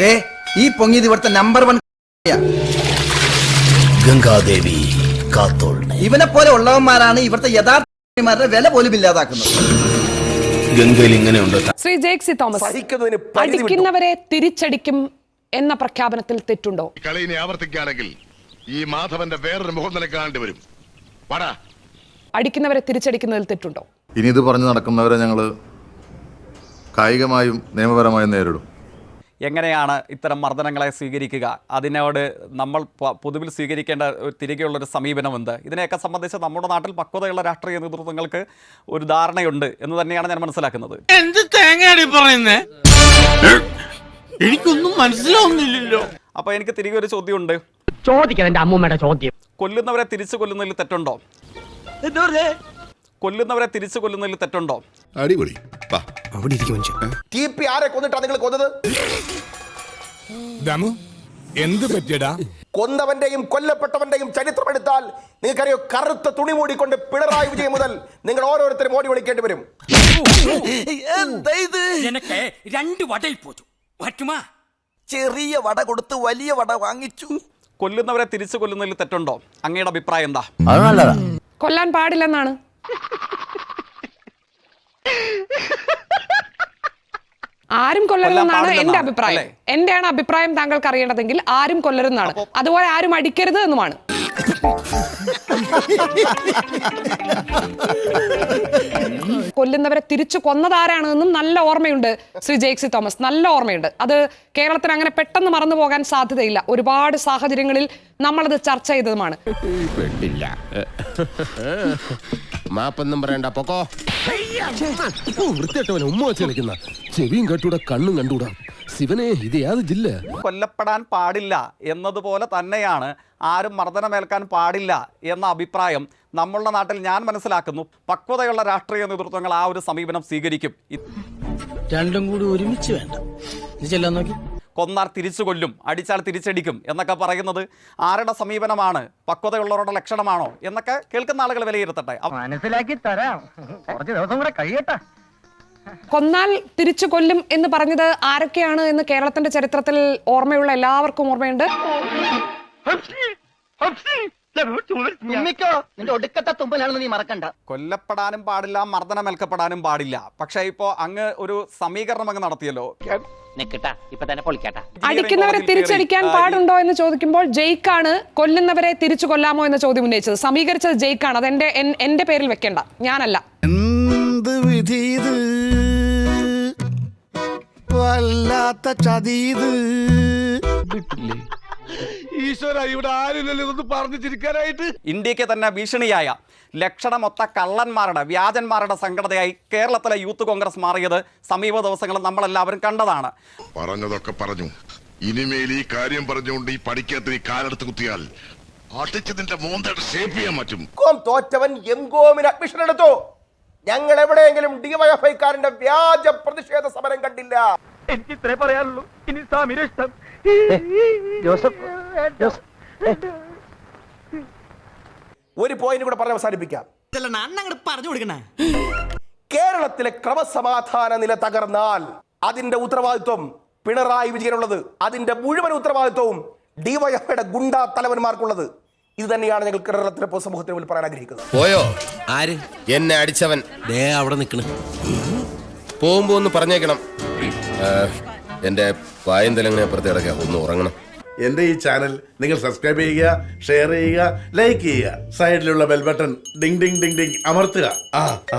ദേ ഈ പൊങ്ങിയത് ഇവിടുത്തെ number one Ganga Devi കാത്തോളിനെ ഇവനെ പോലെ ഉള്ളവന്മാരാണ് ഇവിടുത്തെ യഥാർത്ഥ വില പോലും ഇല്ലാതാക്കുന്നത്. ഗംഗയിൽ ഇങ്ങനെയുണ്ട്. ശ്രീ ജേക്സി തോമസ് സഹിക്കുന്നതിന് പരിധി വിട്ടു. അടിക്കുന്നവരെ തിരിച്ചടിക്കും എന്ന പ്രഖ്യാപനത്തിൽ തെറ്റുണ്ടോ? കളിനെ ആവർത്തിക്കാണെങ്കിൽ ആവർത്തിക്കുകയാണെങ്കിൽ ഈ മാധവന്റെ വേറൊരു മുഖം നിലക്കാണ്ട് കാണേണ്ടി വരും. വാടാ. അടിക്കുന്നവരെ തിരിച്ചടിക്കുന്നതിൽ തെറ്റുണ്ടോ? ഇനി ഇത് പറഞ്ഞു നടക്കുന്നവരെ ഞങ്ങൾ കായികമായും നിയമപരമായും നേരിടും. എങ്ങനെയാണ് ഇത്തരം മർദ്ദനങ്ങളെ സ്വീകരിക്കുക? അതിനോട് നമ്മൾ പൊതുവിൽ സ്വീകരിക്കേണ്ട ഒരു തിരികെയുള്ളൊരു സമീപനം എന്ത് ഇതിനെയൊക്കെ സംബന്ധിച്ച് നമ്മുടെ നാട്ടിൽ പക്വതയുള്ള രാഷ്ട്രീയ നേതൃത്വങ്ങൾക്ക് ഒരു ധാരണയുണ്ട് എന്ന് തന്നെയാണ് ഞാൻ മനസ്സിലാക്കുന്നത്. എന്ത് തേങ്ങയാണ് പറയുന്നേ? എനിക്കൊന്നും മനസ്സിലാവുന്നില്ലല്ലോ. അപ്പോൾ എനിക്ക് തിരികെ ഒരു ചോദ്യമുണ്ട്. ചോദിക്കണം എന്റെ അമ്മൂമ്മയുടെ ചോദ്യം. കൊല്ലുന്നവരെ തിരിച്ചു കൊല്ലുന്നതിൽ തെറ്റുണ്ടോ? കൊല്ലുന്നവരെ തിരിച്ചു കൊല്ലുന്നതിൽ തെറ്റുണ്ടോ? അടിപൊളി. ടി പി ആരെ കൊന്നിട്ടാ നിങ്ങൾ കൊന്നത്? എന്ത് പറ്റിയടാ? കൊന്നവന്റെയും കൊല്ലപ്പെട്ടവന്റെയും ചരിത്രം എടുത്താൽ നിങ്ങൾക്കറിയോ കറുത്ത തുണി മൂടിക്കൊണ്ട് പിണറായി വിജയൻ മുതൽ നിങ്ങൾ ഓരോരുത്തരും ഓടി വിളിക്കേണ്ടി വരും. എനക്ക് രണ്ട് വടയിൽ പോച്ചു പറ്റുമാ ചെറിയ വട കൊടുത്ത് വലിയ വട വാങ്ങിച്ചു. കൊല്ലുന്നവരെ തിരിച്ചു കൊല്ലുന്നതിൽ തെറ്റുണ്ടോ? അങ്ങയുടെ അഭിപ്രായം എന്താ? കൊല്ലാൻ പാടില്ലെന്നാണ്. ആരും കൊല്ലരുതെന്നാണ് എന്റെ അഭിപ്രായം? എന്റെയാണ് അഭിപ്രായം താങ്കൾക്ക് അറിയേണ്ടതെങ്കിൽ ആരും കൊല്ലരുതെന്നാണ്. അതുപോലെ ആരും അടിക്കരുത് എന്നുമാണ്. കൊല്ലുന്നവരെ തിരിച്ചു കൊന്നതാരാണെന്നും നല്ല ഓർമ്മയുണ്ട് ശ്രീ ജേക്സി തോമസ്. നല്ല ഓർമ്മയുണ്ട്. അത് കേരളത്തിന് അങ്ങനെ പെട്ടെന്ന് മറന്നു പോകാൻ സാധ്യതയില്ല. ഒരുപാട് സാഹചര്യങ്ങളിൽ നമ്മളത് ചർച്ച ചെയ്തതുമാണ്. മാപ്പൊന്നും പറയണ്ട പൊക്കോ. വൃത്തിയായിട്ടവനെ ഉമ്മ വെച്ച് കളിക്കുന്ന. ചെവിയും കെട്ടൂടെ കണ്ണും കണ്ടൂടാ. ശിവനെ ഇത് യാത് ജില്ല? കൊല്ലപ്പെടാൻ പാടില്ല എന്നതുപോലെ തന്നെയാണ് ആരും മർദ്ദനമേൽക്കാൻ പാടില്ല എന്ന അഭിപ്രായം നമ്മളുടെ നാട്ടിൽ ഞാൻ മനസ്സിലാക്കുന്നു. പക്വതയുള്ള രാഷ്ട്രീയ നേതൃത്വങ്ങൾ ആ ഒരു സമീപനം സ്വീകരിക്കും. രണ്ടും കൂടി ഒരുമിച്ച് വേണ്ട. നോക്കി. കൊന്നാൽ തിരിച്ചു കൊല്ലും അടിച്ചാൽ തിരിച്ചടിക്കും എന്നൊക്കെ പറയുന്നത് ആരുടെ സമീപനമാണ്? പക്വതയുള്ളവരുടെ ലക്ഷണമാണോ? എന്നൊക്കെ കേൾക്കുന്ന ആളുകൾ വിലയിരുത്തട്ടെ. മനസ്സിലാക്കി തരാം. കുറച്ച് ദിവസം കൂടെ കഴിയട്ടെ. കൊന്നാൽ തിരിച്ചു കൊല്ലും എന്ന് പറഞ്ഞത് ആരൊക്കെയാണ് എന്ന് കേരളത്തിന്റെ ചരിത്രത്തിൽ ഓർമ്മയുള്ള എല്ലാവർക്കും ഓർമ്മയുണ്ട്. തുമ്മിക്കോ? നിന്റെ ഒടുക്കത്തെ തുമ്പലാണെന്ന് നീ മറക്കണ്ട. കൊല്ലപ്പെടാനും പാടില്ല മർദ്ദനം ഏൽക്കപ്പെടാനും പാടില്ല. പക്ഷെ ഇപ്പോ അങ്ങ് ഒരു സമീകരണം അങ്ങ് നടത്തിയല്ലോ. നിക്കട്ടാ തന്നെ പൊളിക്കട്ടാ. അടിക്കുന്നവരെ തിരിച്ചടിക്കാൻ പാടുണ്ടോ എന്ന് ചോദിക്കുമ്പോൾ ജയിക്കാണ് കൊല്ലുന്നവരെ തിരിച്ചു കൊല്ലാമോ എന്ന ചോദ്യം ഉന്നയിച്ചത്. സമീകരിച്ചത് ജയിക്കാണ്. അത് എന്റെ എന്റെ പേരിൽ വെക്കണ്ട. ഞാനല്ല. എന്ത് വിധി വല്ലാത്ത ചതീത് ഈശ്വര ഇവിടെ ആരുമില്ലല്ലോ ഇതൊന്ന് പറഞ്ഞു ചിരിക്കാനായിട്ട്. ഇന്ത്യയ്ക്ക് തന്നെ ഭീഷണിയായ ലക്ഷണമൊത്ത കള്ളന്മാരുടെ വ്യാജന്മാരുടെ സംഘടനയായി കേരളത്തിലെ യൂത്ത് കോൺഗ്രസ് മാറിയത് സമീപ ദിവസങ്ങളിൽ നമ്മളെല്ലാവരും കണ്ടതാണ്. പറഞ്ഞതൊക്കെ പറഞ്ഞു. ഇനിമേൽ ഈ കാര്യം പറഞ്ഞുകൊണ്ട് ഈ പഠിക്കാത്ത ഈ കാലെടുത്ത് കുത്തിയാൽ ഞങ്ങളെവിടെയെങ്കിലും മോന്തയുടെ ഷേപ്പ് ചെയ്യാൻ പറ്റും. കോം തോറ്റവൻ എംകോമിന് അഡ്മിഷൻ എടുത്തു. ഞങ്ങൾ എവിടെയെങ്കിലും ഡിവൈഎഫ്ഐക്കാരന്റെ വ്യാജ പ്രതിഷേധ സമരം കണ്ടില്ല. എനിക്ക് ഇത്രേ പറയാനുള്ളൂ. ഇനി സാമിനിഷ്ടം ഒരു പോയിന്റ് കൂടെ പറഞ്ഞ് അവസാനിപ്പിക്കാം. പറഞ്ഞു കൊടുക്കണേ. കേരളത്തിലെ ക്രമസമാധാന നില തകർന്നാൽ അതിന്റെ ഉത്തരവാദിത്വം പിണറായി വിജയനുള്ളത്. അതിന്റെ മുഴുവൻ ഉത്തരവാദിത്വവും ഡിവൈഎഫ്ഐയുടെ ഗുണ്ടാ തലവന്മാർക്കുള്ളത്. ഇത് തന്നെയാണ് ഞങ്ങൾ കേരളത്തിലെ പൊതുസമൂഹത്തിന് മുന്നിൽ പറയാൻ ആഗ്രഹിക്കുന്നത്. പോയോ? ആര്? എന്നെ അടിച്ചവൻ. ദേ അവിടെ നിൽക്കണം പോകുമ്പോ ഒന്ന് പറഞ്ഞേക്കണം. എന്റെ പായം തലങ്ങനെ അപ്പുറത്ത് ഒന്ന് ഉറങ്ങണം. എന്റെ ഈ ചാനൽ നിങ്ങൾ സബ്സ്ക്രൈബ് ചെയ്യുക ഷെയർ ചെയ്യുക ലൈക്ക് ചെയ്യുക. സൈഡിലുള്ള bell button ding ding ding ding അമർത്തുക. ആ.